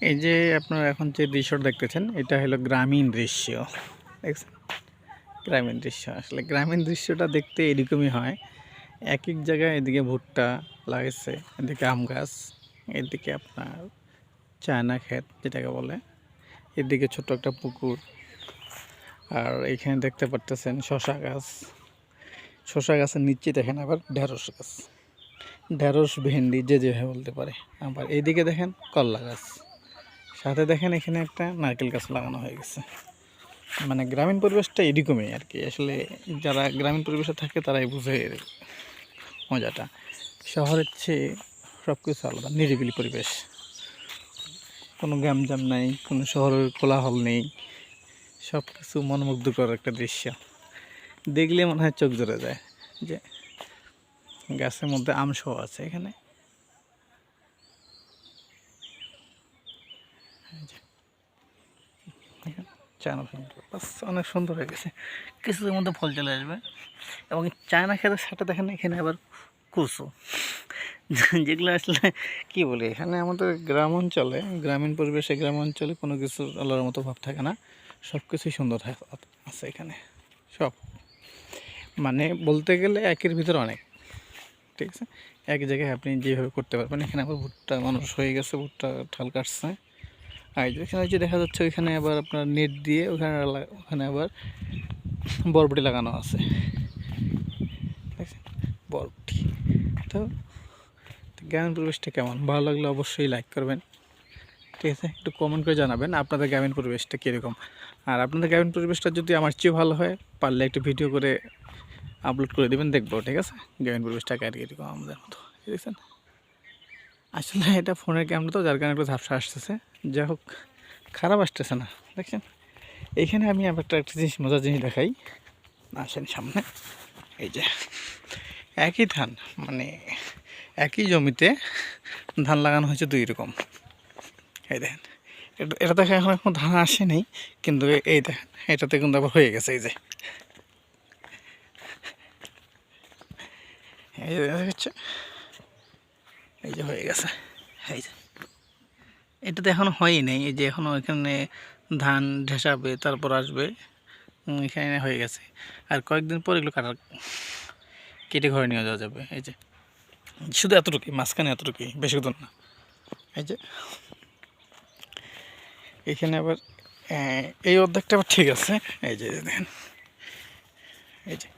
এই যে আপনারা এখন যে দৃশ্যটা দেখতেছেন, এটা হলো গ্রামীণ দৃশ্য। দেখছেন? গ্রামীণ দৃশ্য। আসলে গ্রামীণ দৃশ্যটা দেখতে এরকমই হয়। এক এক জায়গায় এদিকে ভুট্টা লাগাইছে এদিকে আম গাছ, এদিকে আপনার চায়না ক্ষেত যেটাকে বলে, এদিকে ছোট একটা পুকুর। আর এইখানে দেখতে পারতেছেন শশা গাছ। শশা গাছের নিচে দেখেন আবার ঢেঁড়স গাছ। ঢেঁড়স, ভেন্ডি, যে যেভাবে বলতে পারে। আবার এইদিকে দেখেন কল্লা গাছ। সাথে দেখেন এখানে একটা নারকেল গাছ লাগানো হয়ে গেছে। মানে গ্রামীণ পরিবেশটা এরকমই আর কি আসলে যারা গ্রামীণ পরিবেশে থাকে তারাই বুঝে মজাটা। শহরের চেয়ে সব কিছু আলাদা, নিরিবিলি পরিবেশ। কোনো গ্যামজাম নাই, কোনো শহরের কোলাহল নেই। সব কিছু মনোমুগ্ধকর একটা দৃশ্য। দেখলে মনে হয় চোখ ধরে যায় যে গাছের মধ্যে আম সহ আছে এখানে এই যে, দেখেন, চায়না ফল বাস অনেক সুন্দর হয়ে গেছে। কিছুদের মধ্যে ফল চলে আসবে। এবং চায়না খেতের সাথে দেখেন এখানে আবার কুসু। যেগুলো আসলে কি বলি এখানে আমাদের গ্রাম অঞ্চলে গ্রামীণ পরিবেশে গ্রাম অঞ্চলে কোনো কিছু আল্লাহর মতো ভাব থাকে না। সব কিছুই সুন্দর থাক- আছে এখানে। সব। মানে বলতে গেলে একের ভিতরে অনেক। ঠিক আছে? এক জায়গায় আপনি যেভাবে করতে পারবেন এখানে আবার ভুট্টা মানুষ হয়ে গেছে ভুট্টা ঠাল কাটছে। আর এখানে যে দেখা যাচ্ছে ওইখানে আবার আপনার নেট দিয়ে ওখানে ওখানে আবার বরবটি লাগানো আছে। বরবটি। তো গ্রামীণ পরিবেশটা কেমন? ভালো লাগলে অবশ্যই লাইক করবেন। ঠিক আছে? একটু কমেন্ট করে জানাবেন আপনাদের গ্রামীণ পরিবেশটা কীরকম। আর আপনাদের গ্রামীণ পরিবেশটা যদি আমার চেয়ে ভালো হয়, পারলে একটু ভিডিও করে আপলোড করে দেবেন, দেখব। ঠিক আছে? গ্রামীণ পরিবেশটা আর কি এরকম আমাদের মতো। দেখছেন আসলে এটা ফোনের ক্যামেরা তো, যার কারণে একটু ঝাপসা আসতেছে। যাই হোক, খারাপ আসতেছে না। দেখছেন? এইখানে আমি আবার একটা জিনিস, মজার জিনিস দেখাই। আসেন সামনে। এই যে, একই ধান মানে একই জমিতে ধান লাগানো হয়েছে দুই রকম। এই দেখেন, এটা এটা দেখে এখন এখন ধান আসেনি, কিন্তু এই দেখেন, এটাতে কিন্তু আবার হয়ে গেছে, এই যে। এই দেখা যাচ্ছে? এই যে হয়ে গেছে। এই যে। এটাতে এখনও হয়ই নাই, এই যে এখনও এখানে ধান ঢেসাবে, তারপর আসবে। এখানে হয়ে গেছে। আর কয়েকদিন পর এগুলো কাটা কেটে ঘরে নিয়ে যাওয়া যাবে। এই যে। শুধু এতটুকুই, মাঝখানে এতটুকুই, বেশি দূর না। এই যে। এখানে আবার এই অর্ধেকটা আবার ঠিক আছে। এই যে দেখেন। এই যে।